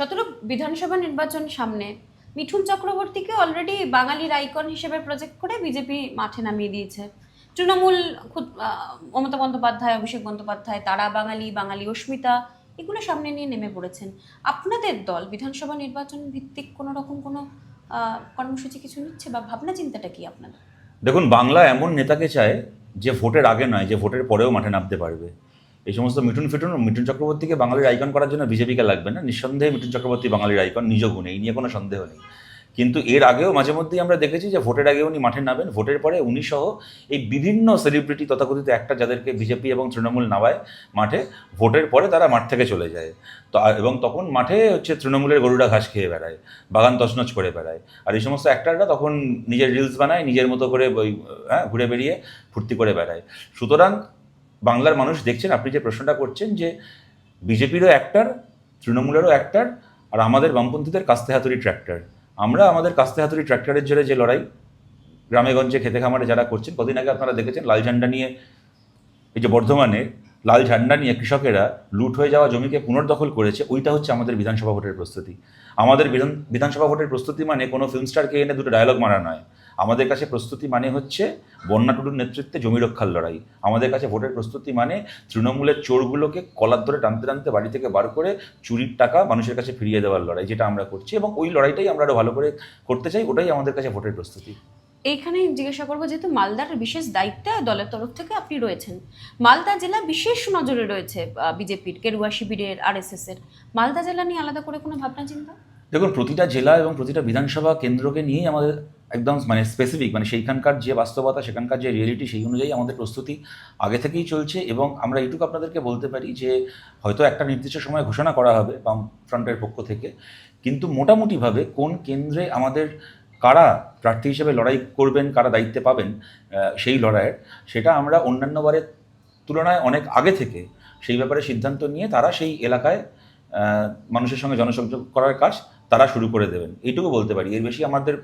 সতেরো বিধানসভা নির্বাচন সামনে, মিঠুন চক্রবর্তীকে অলরেডি বাঙালির আইকন হিসেবে প্রজেক্ট করে বিজেপি মাঠে নামিয়ে দিয়েছে। তৃণমূল মমতা বন্দ্যোপাধ্যায়, অভিষেক বন্দ্যোপাধ্যায়, তারা বাঙালি বাঙালি অস্মিতা, এগুলো সামনে নিয়ে নেমে পড়েছেন। আপনাদের দল বিধানসভা নির্বাচন ভিত্তিক কোনো রকম কোনো কর্মসূচি কিছু নিচ্ছে বা ভাবনা চিন্তাটা কি আপনাদের? দেখুন, বাংলা এমন নেতাকে চায় যে ভোটের আগে নয়, যে ভোটের পরেও মাঠে নামতে পারবে। এই সমস্ত মিঠুন ফিটুন মিঠুন চক্রবর্তীকে বাঙালির আইকন করার জন্য বিজেপিকে লাগবে না। নিঃসন্দেহে মিঠুন চক্রবর্তী বাঙালির আইকন নিজ গুণে, এই নিয়ে কোনো সন্দেহ নেই। কিন্তু এর আগেও মাঝে মধ্যেই আমরা দেখেছি যে ভোটের আগে উনি মাঠে নামেন, ভোটের পরে উনি সহ এই বিভিন্ন সেলিব্রিটি তথাকথিত একটা যাদেরকে বিজেপি এবং তৃণমূল নামায় মাঠে, ভোটের পরে তারা মাঠ থেকে চলে যায়। তো এবং তখন মাঠে হচ্ছে তৃণমূলের গরুরা ঘাস খেয়ে বেড়ায়, বাগান তছনছ করে বেড়ায়। আর এই সমস্ত অ্যাক্টাররা তখন নিজের রিলস বানায়, নিজের মতো করে হ্যাঁ ঘুরে বেরিয়ে ফুর্তি করে বেড়ায়। সুতরাং বাংলার মানুষ দেখছেন, আপনি যে প্রশ্নটা করছেন যে বিজেপিরও অ্যাক্টার তৃণমূলেরও অ্যাক্টার আর আমাদের বামপন্থীদের কাস্তে হাতুড়ি ট্র্যাক্টর আমরা আমাদের কাস্তে হাতুড়ি ট্র্যাক্টরের জোরে যে লড়াই গ্রামেগঞ্জে খেতে খামারে যারা করছেন, কদিন আগে আপনারা দেখেছেন লাল ঝান্ডা নিয়ে, এই যে বর্ধমানে লাল ঝান্ডা নিয়ে কৃষকেরা লুট হয়ে যাওয়া জমিকে পুনর্দখল করেছে, ওইটা হচ্ছে আমাদের বিধানসভা ভোটের প্রস্তুতি। আমাদের বিধান, বিধানসভা ভোটের প্রস্তুতি মানে কোনো ফিল্ম স্টারকে এনে দুটো ডায়লগ মারা নয়। আমাদের কাছে প্রস্তুতি মানে হচ্ছে বন্যা টুডুর নেতৃত্বে জমি রক্ষার লড়াই। আমাদের কাছে ভোটের প্রস্তুতি মানে তৃণমূলের চোরগুলোকে কলার ধরে টানতে টানতে বাড়ি থেকে বার করে চুরির টাকা মানুষের কাছে ফিরিয়ে দেওয়ার লড়াই যেটা আমরা করছি এবং ওই লড়াইটাই আমরা আরও ভালো করে করতে চাই ওটাই আমাদের কাছে ভোটের প্রস্তুতি। এইখানে জিজ্ঞাসা করব যেহেতু মালদার বিশেষ দায়িত্বে দলের তরফ থেকে আপনি রয়েছেন মালদা জেলা বিশেষ নজরে রয়েছে বিজেপির কেরুয়া শিবিরের আরএসএস এর মালদা জেলা নিয়ে আলাদা করে কোনো ভাবনা চিন্তা? দেখুন প্রতিটা জেলা এবং প্রতিটা বিধানসভা কেন্দ্রকে নিয়েই আমাদের একদম মানে স্পেসিফিক মানে সেইখানকার যে বাস্তবতা, সেখানকার যে রিয়েলিটি সেই অনুযায়ী আমাদের প্রস্তুতি আগে থেকেই চলছে এবং আমরা এইটুকু আপনাদেরকে বলতে পারি যে হয়তো একটা নির্দিষ্ট সময় ঘোষণা করা হবে বাম ফ্রন্টের পক্ষ থেকে। কিন্তু মোটামুটিভাবে কোন কেন্দ্রে আমাদের কারা প্রার্থী হিসেবে লড়াই করবেন, কারা দায়িত্বে পাবেন সেই লড়াইয়ের, সেটা আমরা অন্যান্য বারের তুলনায় অনেক আগে থেকে সেই ব্যাপারে সিদ্ধান্ত নিয়ে তারা সেই এলাকায় মানুষের সঙ্গে জনসংযোগ করার কাজ তারা শুরু করে দেবেন। এইটুকু বলতে পারি। এর বেশি আমাদের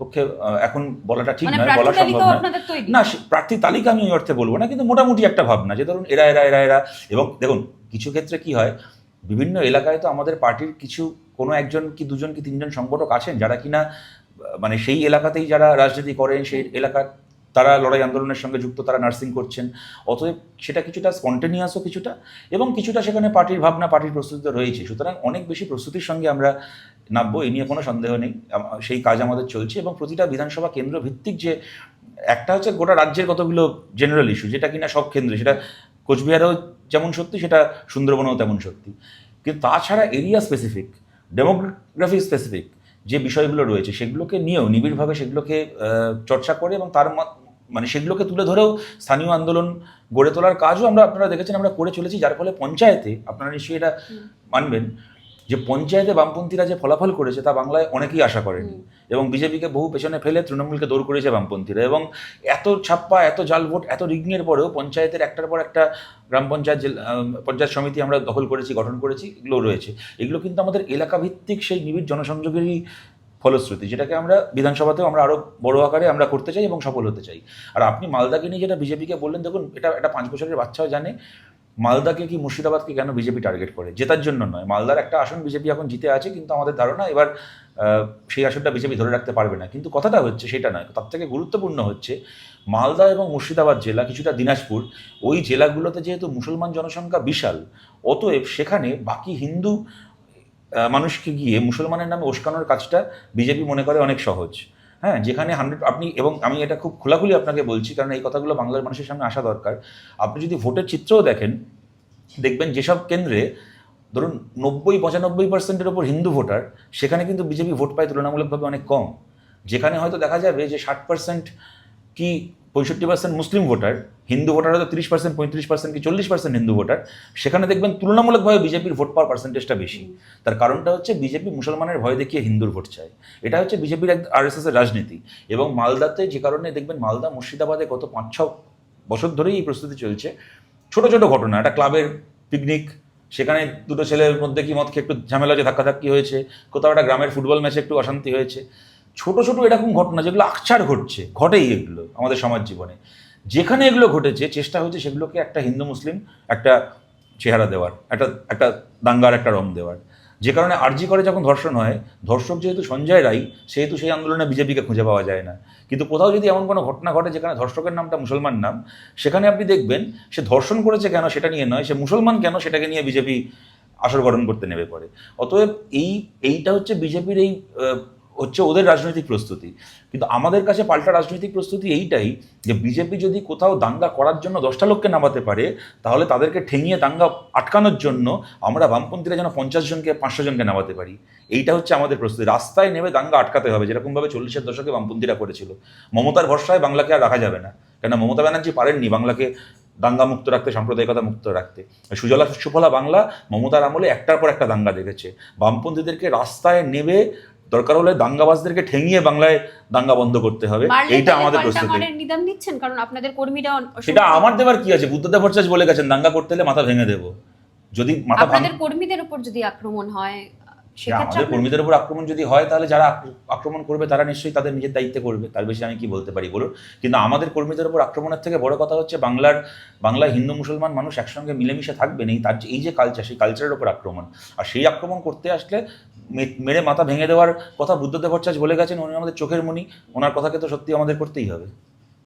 পক্ষে এখন বলাটা ঠিক মানে নয় বলা সম্ভব নয়। না প্রার্থী তালিকা আমি ওই অর্থে বলব না কিন্তু মোটামুটি একটা ভাবনা যে ধরুন এরা এরা এরা এরা। এবং দেখুন কিছু ক্ষেত্রে কি হয় বিভিন্ন এলাকায় তো আমাদের পার্টির কিছু কোনো একজন কি দুজন কি তিনজন সংগঠক আছেন যারা কিনা মানে সেই এলাকাতেই যারা রাজনীতি করেন সেই এলাকার তারা লড়াই আন্দোলনের সঙ্গে যুক্ত, তারা নার্সিং করছেন। অতএব সেটা কিছুটা স্পন্টেনিয়াসও কিছুটা, এবং কিছুটা সেখানে পার্টির ভাবনা, পার্টির প্রস্তুতি রয়েছে। সুতরাং অনেক বেশি প্রস্তুতির সঙ্গে আমরা নামবো এই নিয়ে কোনো সন্দেহ নেই। সেই কাজ আমাদের চলছে, এবং প্রতিটা বিধানসভা কেন্দ্র ভিত্তিক যে, একটা হচ্ছে গোটা রাজ্যের কতগুলো জেনারেল ইস্যু যেটা কিনা সব কেন্দ্রে, সেটা কোচবিহারেও যেমন সত্যি, সেটা সুন্দরবনেও তেমন সত্যি। কিন্তু তাছাড়া এরিয়া স্পেসিফিক ডেমোগ্রাফি স্পেসিফিক যে বিষয়গুলো রয়েছে, সেগুলোকে নিয়েও নিবিড়ভাবে সেগুলোকে চর্চা করে, এবং তার মানে সেগুলোকে তুলে ধরেও স্থানীয় আন্দোলন গড়ে তোলার কাজও আমরা আপনারা দেখেছেন আমরা করে চলেছি। যার ফলে পঞ্চায়েতে আপনারা নিশ্চয়ই এটা মানবেন যে পঞ্চায়েতে বামপন্থীরা যে ফলাফল করেছে তা বাংলায় অনেকেই আশা করেনি। এবং বিজেপিকে বহু পেছনে ফেলে তৃণমূলকে দৌড় করেছে বামপন্থীরা। এবং এত ছাপ্পা এত জাল ভোট এত রিগ্নের পরেও পঞ্চায়েতের একটার পর একটা গ্রাম পঞ্চায়েত জেলা- পঞ্চায়েত সমিতি আমরা দখল করেছি গঠন করেছি এগুলো রয়েছে। এগুলো কিন্তু আমাদের এলাকাভিত্তিক সেই নিবিড় জনসংযোগেরই ফলশ্রুতি, যেটাকে আমরা বিধানসভাতেও আমরা আরও বড় আকারে আমরা করতে চাই এবং সফল হতে চাই। আর আপনি মালদাকে নিয়ে যেটা বিজেপিকে বললেন, দেখুন, এটা একটা পাঁচ বছরের বাচ্চাও জানে, মালদাকে কি মুর্শিদাবাদকে কেন বিজেপি টার্গেট করে? জেতার জন্য নয়। মালদার একটা আসন বিজেপি এখন জিতে আছে, কিন্তু আমাদের ধারণা এবার সেই আসনটা বিজেপি ধরে রাখতে পারবে না। কিন্তু কথাটা হচ্ছে সেটা নয়, তার থেকে গুরুত্বপূর্ণ হচ্ছে, মালদা এবং মুর্শিদাবাদ জেলা, কিছুটা দিনাজপুর, ওই জেলাগুলোতে যেহেতু মুসলমান জনসংখ্যা বিশাল, অতএব সেখানে বাকি হিন্দু মানুষকে গিয়ে মুসলমানের নামে ওস্কানোর কাজটা বিজেপি মনে করে অনেক সহজ। হ্যাঁ যেখানে হান্ড্রেড আপনি এবং আমি এটা খুব খোলাখুলি আপনাকে বলছি, কারণ এই কথাগুলো বাংলার মানুষের সামনে আসা দরকার। আপনি যদি ভোটের চিত্রও দেখেন, দেখবেন যেসব কেন্দ্রে ধরুন নব্বই, পঁচানব্বই পার্সেন্টের ওপর হিন্দু ভোটার, সেখানে কিন্তু বিজেপি ভোট পায় তুলনামূলকভাবে অনেক কম। যেখানে হয়তো দেখা যাবে যে ষাট পার্সেন্ট কি পঁয়ষট্টি পার্সেন্ট মুসলিম ভোটার হিন্দু ভোটার হয়তো তিরিশ পার্সেন্ট পঁয়ত্রিশ পার্সেন্ট কি চল্লিশ পার্সেন্ট হিন্দু ভোটার সেখানে দেখবেন তুলনামূলকভাবে বিজেপির ভোট পাওয়ার পার্সেন্টেজটা বেশি। তার কারণটা হচ্ছে বিজেপি মুসলমানের ভয় দেখিয়ে হিন্দুর ভোট চায়। এটা হচ্ছে বিজেপির এক আরএসএস এর রাজনীতি। এবং মালদাতে যে কারণে দেখবেন মালদা মুর্শিদাবাদে গত পাঁচ ছ বছর ধরেই এই প্রস্তুতি চলছে। ছোট ছোট ঘটনা একটা ক্লাবের পিকনিক সেখানে দুটো ছেলের মধ্যে কি মত খেয়ে একটু ঝামেলা হয়েছে ধাক্কাধাক্কি হয়েছে কোথাও একটা গ্রামের ফুটবল ম্যাচে একটু অশান্তি হয়েছে। ছোট ছোট এরকম ঘটনা যেগুলো আকছার ঘটছে, ঘটেই এগুলো আমাদের সমাজ জীবনে। যেখানে এগুলো ঘটেছে, চেষ্টা হয়েছে সেগুলোকে একটা হিন্দু মুসলিম একটা চেহারা দেওয়ার, একটা একটা দাঙ্গার, একটা রং দেওয়ার। যে কারণে আরজি করে যখন ধর্ষণ হয়, ধর্ষক যেহেতু সঞ্জয় রায়, সেহেতু সেই আন্দোলনে বিজেপিকে খুঁজে পাওয়া যায় না। কিন্তু কোথাও যদি এমন কোনো ঘটনা ঘটে যেখানে ধর্ষকের নামটা মুসলমান নাম, সেখানে আপনি দেখবেন সে ধর্ষণ করেছে কেন সেটা নিয়ে নয়, সে মুসলমান কেন সেটাকে নিয়ে বিজেপি আসর গঠন করতে নেমে পড়ে। অতএব এই, এইটা হচ্ছে বিজেপির এই হচ্ছে ওদের রাজনৈতিক প্রস্তুতি। কিন্তু আমাদের কাছে পাল্টা রাজনৈতিক প্রস্তুতি এইটাই যে বিজেপি যদি কোথাও দাঙ্গা করার জন্য দশটা লোককে নামাতে পারে, তাহলে তাদেরকে ঠেঙিয়ে দাঙ্গা আটকানোর জন্য আমরা বামপন্থীরা যেন পঞ্চাশ জনকে, পাঁচশো জনকে নামাতে পারি। এইটা হচ্ছে আমাদের প্রস্তুতি। রাস্তায় নেমে দাঙ্গা আটকাতে হবে যেরকমভাবে চল্লিশের দশকে বামপন্থীরা করেছিল। মমতার ভরসায় বাংলাকে আর রাখা যাবে না। কেন মমতা ব্যানার্জি পারেননি বাংলাকে দাঙ্গা মুক্ত রাখতে, সাম্প্রদায়িকতা মুক্ত রাখতে। সুজলা সুফলা বাংলা মমতার আমলে একটার পর একটা দাঙ্গা দেখেছে। বামপন্থীদেরকে রাস্তায় নেবে দরকার হলে দাঙ্গাবাজদেরকে ঠেঙিয়ে বাংলায় দাঙ্গা বন্ধ করতে হবে। এইটা আমাদের প্রস্তুতি। নিদান দিচ্ছেন? কারণ আপনাদের কর্মীরা সেটা আমার দেবার কি আছে? বুদ্ধদেব ভট্টাচার্য বলে গেছেন দাঙ্গা করতে হলে মাথা ভেঙে দেবো। যদি মাথা আপনাদের কর্মীদের উপর যদি আক্রমণ হয় আমাদের কর্মীদের উপর আক্রমণ যদি হয় তাহলে যারা আক্র- আক্রমণ করবে তারা নিশ্চয়ই তাদের নিজের দায়িত্বে করবে। তার বেশি আমি কি বলতে পারি বলুন? কিন্তু আমাদের কর্মীদের উপর আক্রমণের থেকে বড় কথা হচ্ছে বাংলার বাংলায় হিন্দু মুসলমান মানুষ একসঙ্গে মিলেমিশে থাকবেন। এই তার যে- এই যে কালচার সেই কালচারের উপর আক্রমণ। আর সেই আক্রমণ করতে আসলে মেরে মাথা ভেঙে দেওয়ার কথা বুদ্ধদেব ভট্টাচার্য বলে গেছেন উনি আমাদের চোখের মণি ওনার কথাকে তো সত্যি আমাদের করতেই হবে।